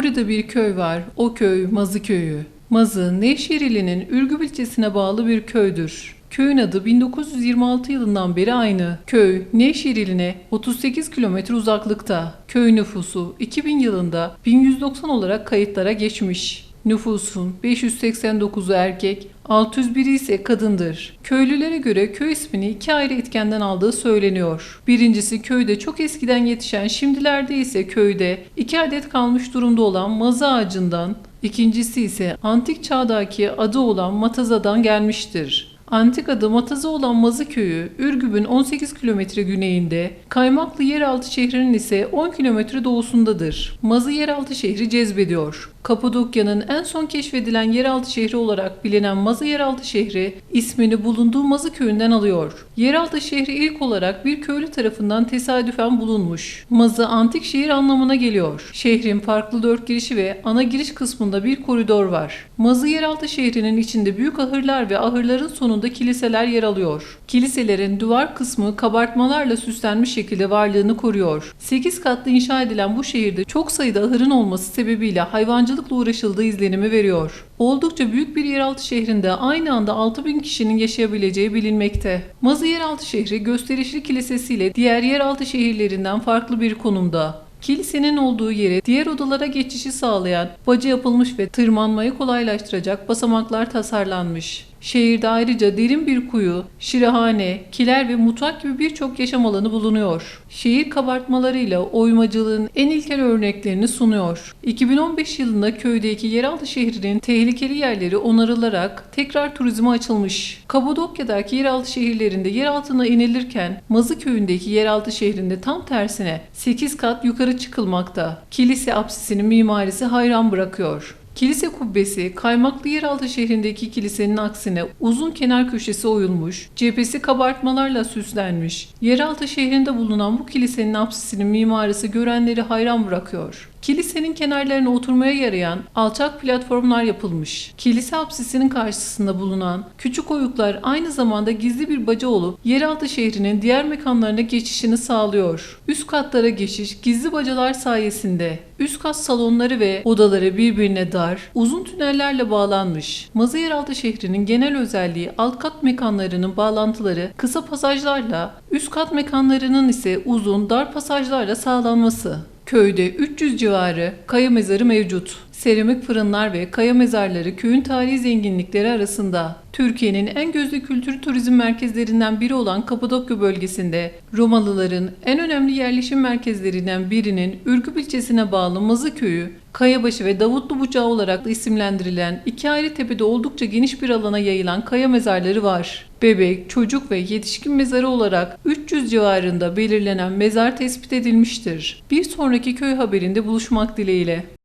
Orada bir köy var. O köy Mazı Köyü. Mazı, Nevşehirli'nin Ürgüp ilçesine bağlı bir köydür. Köyün adı 1926 yılından beri aynı. Köy, Nevşehirli'ne 38 kilometre uzaklıkta. Köy nüfusu 2000 yılında 1190 olarak kayıtlara geçmiş. Nüfusun 589'u erkek, 601'i ise kadındır. Köylülere göre köy ismini iki ayrı etkenden aldığı söyleniyor. Birincisi köyde çok eskiden yetişen, şimdilerde ise köyde iki adet kalmış durumda olan mazı ağacından, ikincisi ise antik çağdaki adı olan Mataza'dan gelmiştir. Antik adı Mataza olan Mazı Köyü, Ürgüp'ün 18 kilometre güneyinde, Kaymaklı yeraltı şehrinin ise 10 kilometre doğusundadır. Mazı yeraltı şehri cezbediyor. Kapadokya'nın en son keşfedilen yeraltı şehri olarak bilinen Mazı yeraltı şehri ismini bulunduğu Mazı köyünden alıyor. Yeraltı şehri ilk olarak bir köylü tarafından tesadüfen bulunmuş. Mazı antik şehir anlamına geliyor. Şehrin farklı dört girişi ve ana giriş kısmında bir koridor var. Mazı yeraltı şehrinin içinde büyük ahırlar ve ahırların sonunda kiliseler yer alıyor. Kiliselerin duvar kısmı kabartmalarla süslenmiş şekilde varlığını koruyor. 8 katlı inşa edilen bu şehirde çok sayıda ahırın olması sebebiyle hayvancılıkla uğraşıldığı izlenimi veriyor. Oldukça büyük bir yeraltı şehrinde aynı anda 6000 kişinin yaşayabileceği bilinmekte. Mazı yeraltı şehri gösterişli kilisesiyle diğer yeraltı şehirlerinden farklı bir konumda. Kilisenin olduğu yere diğer odalara geçişi sağlayan, baca yapılmış ve tırmanmayı kolaylaştıracak basamaklar tasarlanmış. Şehirde ayrıca derin bir kuyu, şirahane, kiler ve mutfak gibi birçok yaşam alanı bulunuyor. Şehir kabartmalarıyla oymacılığın en ilkel örneklerini sunuyor. 2015 yılında köydeki yeraltı şehrinin tehlikeli yerleri onarılarak tekrar turizme açılmış. Kapadokya'daki yeraltı şehirlerinde yer altına inilirken Mazı köyündeki yeraltı şehrinde tam tersine 8 kat yukarı çıkılmakta. Kilise apsisinin mimarisi hayran bırakıyor. Kilise kubbesi, kaymaklı yeraltı şehrindeki kilisenin aksine uzun kenar köşesi oyulmuş, cephesi kabartmalarla süslenmiş. Yeraltı şehrinde bulunan bu kilisenin apsisinin mimarisi görenleri hayran bırakıyor. Kilisenin kenarlarına oturmaya yarayan alçak platformlar yapılmış. Kilise apsisinin karşısında bulunan küçük oyuklar aynı zamanda gizli bir baca olup yeraltı şehrinin diğer mekanlarına geçişini sağlıyor. Üst katlara geçiş gizli bacalar sayesinde üst kat salonları ve odaları birbirine dar, uzun tünellerle bağlanmış. Mazı yeraltı şehrinin genel özelliği alt kat mekanlarının bağlantıları kısa pasajlarla, üst kat mekanlarının ise uzun, dar pasajlarla sağlanması. Köyde 300 civarı kaya mezarı mevcut. Seramik fırınlar ve kaya mezarları köyün tarihi zenginlikleri arasında. Türkiye'nin en gözde kültür turizm merkezlerinden biri olan Kapadokya bölgesinde Romalıların en önemli yerleşim merkezlerinden birinin Ürgüp ilçesine bağlı Mazı Köyü, Kayabaşı ve Davutlu Bucağı olarak da isimlendirilen iki ayrı tepede oldukça geniş bir alana yayılan kaya mezarları var. Bebek, çocuk ve yetişkin mezarı olarak 300 civarında belirlenen mezar tespit edilmiştir. Bir sonraki köy haberinde buluşmak dileğiyle.